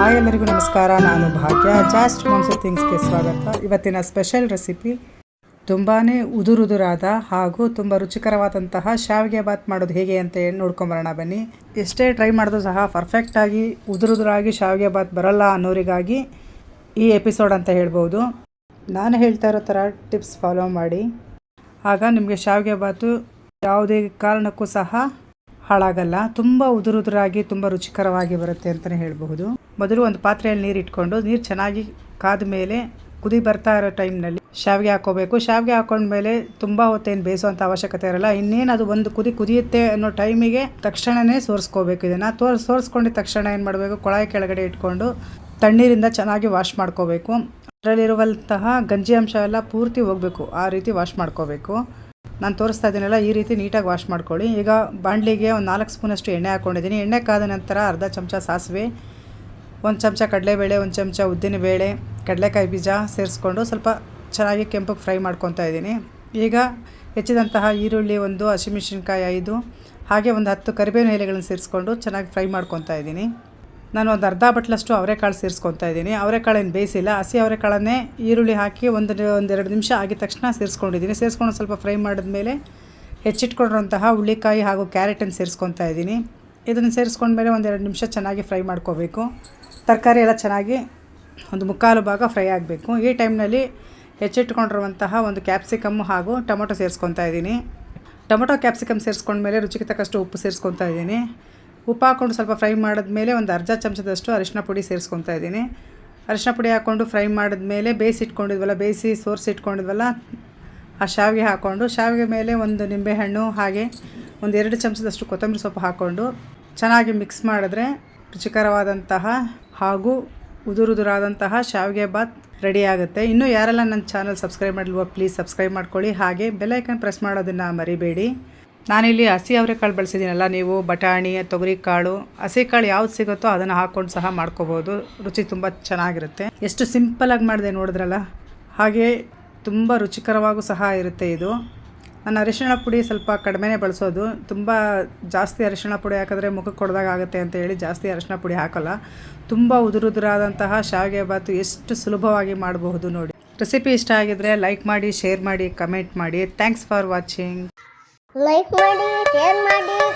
Hi ಎಲ್ಲರಿಗೂ ನಮಸ್ಕಾರ. ನಾನು ಭಾಗ್ಯ. ಜಾಸ್ಟ್ ಮೋನ್ಸ್ ಥಿಂಗ್ಸ್ಗೆ ಸ್ವಾಗತ. ಇವತ್ತಿನ ಸ್ಪೆಷಲ್ ರೆಸಿಪಿ ತುಂಬಾ ಉದುರುದುರಾದ ಹಾಗೂ ತುಂಬ ರುಚಿಕರವಾದಂತಹ ಶಾವಿಗೆ ಬಾತ್ ಮಾಡೋದು ಹೇಗೆ ಅಂತ ನೋಡ್ಕೊಂಬರೋಣ ಬನ್ನಿ. ಎಷ್ಟೇ ಟ್ರೈ ಮಾಡಿದ್ರು ಸಹ ಪರ್ಫೆಕ್ಟಾಗಿ ಉದುರುದುರಾಗಿ ಶಾವಿಗೆ ಬಾತ್ ಬರಲ್ಲ ಅನ್ನೋರಿಗಾಗಿ ಈ ಎಪಿಸೋಡ್ ಅಂತ ಹೇಳ್ಬೋದು. ನಾನು ಹೇಳ್ತಾ ಇರೋ ಥರ ಟಿಪ್ಸ್ ಫಾಲೋ ಮಾಡಿ. ಆಗ ನಿಮಗೆ ಶಾವಿಗೆ ಬಾತು ಯಾವುದೇ ಕಾರಣಕ್ಕೂ ಸಹ ಹಾಳಾಗಲ್ಲ, ತುಂಬ ಉದುರುದುರಾಗಿ ತುಂಬ ರುಚಿಕರವಾಗಿ ಬರುತ್ತೆ ಅಂತಲೇ ಹೇಳಬಹುದು. ಮೊದಲು ಒಂದು ಪಾತ್ರೆಯಲ್ಲಿ ನೀರು ಇಟ್ಕೊಂಡು, ನೀರು ಚೆನ್ನಾಗಿ ಕಾದ ಮೇಲೆ ಕುದಿ ಬರ್ತಾ ಇರೋ ಟೈಮ್ನಲ್ಲಿ ಶಾವಿಗೆ ಹಾಕೋಬೇಕು ಶಾವಿಗೆ ಹಾಕೊಂಡ್ಮೇಲೆ ತುಂಬ ಹೊತ್ತೇನು ಬೇಯಿಸುವಂಥ ಅವಶ್ಯಕತೆ ಇರಲ್ಲ. ಇನ್ನೇನು ಅದು ಒಂದು ಕುದಿ ಕುದಿಯುತ್ತೆ ಅನ್ನೋ ಟೈಮಿಗೆ ತಕ್ಷಣವೇ ಸೋರಿಸ್ಕೋಬೇಕು ಇದನ್ನು. ತೋರ್ ಸೋರಿಸ್ಕೊಂಡಿದ್ದ ತಕ್ಷಣ ಏನು ಮಾಡಬೇಕು? ಕೊಳಾಯಿ ಕೆಳಗಡೆ ಇಟ್ಕೊಂಡು ತಣ್ಣೀರಿಂದ ಚೆನ್ನಾಗಿ ವಾಶ್ ಮಾಡ್ಕೋಬೇಕು. ಅದರಲ್ಲಿರುವಂತಹ ಗಂಜಿ ಅಂಶ ಎಲ್ಲ ಪೂರ್ತಿ ಹೋಗಬೇಕು. ಆ ರೀತಿ ವಾಶ್ ಮಾಡ್ಕೋಬೇಕು. ನಾನು ತೋರಿಸ್ತಾ ಇದ್ದೀನಲ್ಲ, ಈ ರೀತಿ ನೀಟಾಗಿ ವಾಶ್ ಮಾಡ್ಕೊಳ್ಳಿ. ಈಗ ಬಾಣಲಿಗೆ ಒಂದು ನಾಲ್ಕು ಸ್ಪೂನಷ್ಟು ಎಣ್ಣೆ ಹಾಕ್ಕೊಂಡಿದ್ದೀನಿ ಎಣ್ಣೆ ಕಾದ ನಂತರ ಅರ್ಧ ಚಮಚ ಸಾಸಿವೆ, ಒಂದು ಚಮಚ ಕಡಲೆಬೇಳೆ, ಒಂದು ಚಮಚ ಉದ್ದಿನಬೇಳೆ ಕಡಲೆಕಾಯಿ ಬೀಜ ಸೇರಿಸ್ಕೊಂಡು ಸ್ವಲ್ಪ ಚೆನ್ನಾಗಿ ಕೆಂಪಗೆ ಫ್ರೈ ಮಾಡ್ಕೊತಾ ಇದ್ದೀನಿ. ಈಗ ಹೆಚ್ಚಿದಂತಹ ಈರುಳ್ಳಿ ಒಂದು, ಹಸಿಮೆಣಸಿನ್ಕಾಯಿ ಐದು, ಹಾಗೆ ಒಂದು ಹತ್ತು ಕರಿಬೇವಿನ ಎಲೆಗಳನ್ನು ಸೇರಿಸ್ಕೊಂಡು ಚೆನ್ನಾಗಿ ಫ್ರೈ ಮಾಡ್ಕೊತಾ ಇದ್ದೀನಿ. ನಾನು ಒಂದು ಅರ್ಧ ಬಟ್ಲಷ್ಟು ಅವರೆಕಾಳು ಸೇರಿಸ್ಕೊತಾ ಇದ್ದೀನಿ. ಅವರೆಕಾಳೇನು ಬೇಯಿಸಿಲ್ಲ. ಹಸಿ ಅವರೆಕಾಳನ್ನೇ ಈರುಳ್ಳಿ ಹಾಕಿ ಒಂದು ಒಂದೆರಡು ನಿಮಿಷ ಆಗಿದ ತಕ್ಷಣ ಸೇರಿಸ್ಕೊಂಡಿದ್ದೀನಿ. ಸೇರಿಸ್ಕೊಂಡು ಸ್ವಲ್ಪ ಫ್ರೈ ಮಾಡಿದ್ಮೇಲೆ ಹೆಚ್ಚಿಟ್ಕೊಂಡಿರೋಂತಹ ಹುಳ್ಳಿಕಾಯಿ ಹಾಗೂ ಕ್ಯಾರೆಟನ್ನು ಸೇರಿಸ್ಕೊತಾ ಇದ್ದೀನಿ. ಇದನ್ನು ಸೇರಿಸ್ಕೊಂಡ್ಮೇಲೆ ಒಂದೆರಡು ನಿಮಿಷ ಚೆನ್ನಾಗಿ ಫ್ರೈ ಮಾಡ್ಕೋಬೇಕು. ತರಕಾರಿ ಎಲ್ಲ ಚೆನ್ನಾಗಿ ಒಂದು ಮುಕ್ಕಾಲು ಭಾಗ ಫ್ರೈ ಆಗಬೇಕು. ಈ ಟೈಮ್ನಲ್ಲಿ ಹೆಚ್ಚಿಟ್ಕೊಂಡಿರುವಂತಹ ಒಂದು ಕ್ಯಾಪ್ಸಿಕಮ್ಮು ಹಾಗೂ ಟೊಮೊಟೊ ಸೇರಿಸ್ಕೊತಾ ಇದ್ದೀನಿ. ಟೊಮೊಟೊ, ಕ್ಯಾಪ್ಸಿಕಮ್ ಸೇರಿಸ್ಕೊಂಡ್ಮೇಲೆ ರುಚಿಗೆ ತಕ್ಕಷ್ಟು ಉಪ್ಪು ಸೇರಿಸ್ಕೊತಾ ಇದ್ದೀನಿ. ಉಪ್ಪು ಹಾಕ್ಕೊಂಡು ಸ್ವಲ್ಪ ಫ್ರೈ ಮಾಡಿದ್ಮೇಲೆ ಒಂದು ಅರ್ಧ ಚಮಚದಷ್ಟು ಅರಿಶಿನ ಪುಡಿ ಸೇರಿಸ್ಕೊತಾ ಇದ್ದೀನಿ. ಅರಿಶಿನ ಪುಡಿ ಹಾಕ್ಕೊಂಡು ಫ್ರೈ ಮಾಡಿದ್ಮೇಲೆ ಬೇಯಿಸಿ ಇಟ್ಕೊಂಡಿದ್ವಲ್ಲ, ಬೇಯಿಸಿ ಸೋರಿಸಿ ಇಟ್ಕೊಂಡಿದ್ವಲ್ಲ, ಆ ಶಾವಿಗೆ ಹಾಕ್ಕೊಂಡು ಶಾವಿಗೆ ಮೇಲೆ ಒಂದು ನಿಂಬೆಹಣ್ಣು ಹಾಗೆ ಒಂದು ಎರಡು ಚಮಚದಷ್ಟು ಕೊತ್ತಂಬರಿ ಸೊಪ್ಪು ಹಾಕ್ಕೊಂಡು ಚೆನ್ನಾಗಿ ಮಿಕ್ಸ್ ಮಾಡಿದ್ರೆ ರುಚಿಕರವಾದಂತಹ ಹಾಗೂ ಉದುರುದುರಾದಂತಹ ಶಾವಿಗೆ ಬಾತ್ ರೆಡಿ ಆಗುತ್ತೆ. ಇನ್ನೂ ಯಾರೆಲ್ಲ ನನ್ನ ಚಾನಲ್ ಸಬ್ಸ್ಕ್ರೈಬ್ ಮಾಡಲ್ವೋ ಪ್ಲೀಸ್ ಸಬ್ಸ್ಕ್ರೈಬ್ ಮಾಡ್ಕೊಳ್ಳಿ. ಹಾಗೆ ಬೆಲ್ಲೈಕನ್ ಪ್ರೆಸ್ ಮಾಡೋದನ್ನು ಮರಿಬೇಡಿ. ನಾನಿಲ್ಲಿ ಹಸಿ ಅವರೆಕಾಳು ಬಳಸಿದ್ದೀನಲ್ಲ, ನೀವು ಬಟಾಣಿ, ತೊಗರಿಕಾಳು ಹಸಿ ಕಾಳು ಯಾವ್ದು ಸಿಗುತ್ತೋ ಅದನ್ನು ಹಾಕ್ಕೊಂಡು ಸಹ ಮಾಡ್ಕೋಬೋದು. ರುಚಿ ತುಂಬ ಚೆನ್ನಾಗಿರುತ್ತೆ. ಎಷ್ಟು ಸಿಂಪಲಾಗಿ ಮಾಡಿದೆ ನೋಡಿದ್ರಲ್ಲ, ಹಾಗೆ ತುಂಬ ರುಚಿಕರವಾಗೂ ಸಹ ಇರುತ್ತೆ ಇದು. ನಾನು ಅರಿಶಿಣ ಪುಡಿ ಸ್ವಲ್ಪ ಕಡಿಮೆನೇ ಬಳಸೋದು. ತುಂಬ ಜಾಸ್ತಿ ಅರಿಶಿಣ ಪುಡಿ ಹಾಕಿದ್ರೆ ಮುಖಕ್ಕೆ ಕೊಡ್ದಾಗ ಆಗುತ್ತೆ ಅಂತ ಹೇಳಿ ಜಾಸ್ತಿ ಅರಿಶಿಣ ಪುಡಿ ಹಾಕಲ್ಲ. ತುಂಬ ಉದುರುದುರಾದಂತಹ ಶಾವಿಗೆ ಬಾತು ಎಷ್ಟು ಸುಲಭವಾಗಿ ಮಾಡಬಹುದು ನೋಡಿ. ರೆಸಿಪಿ ಇಷ್ಟ ಆಗಿದ್ರೆ ಲೈಕ್ ಮಾಡಿ, ಶೇರ್ ಮಾಡಿ, ಕಮೆಂಟ್ ಮಾಡಿ. Thanks for watching. ಲೈಕ್ ಮಾಡಿ ಶೇರ್ ಮಾಡಿ ಕಮೆಂಟ್ ಮಾಡಿ.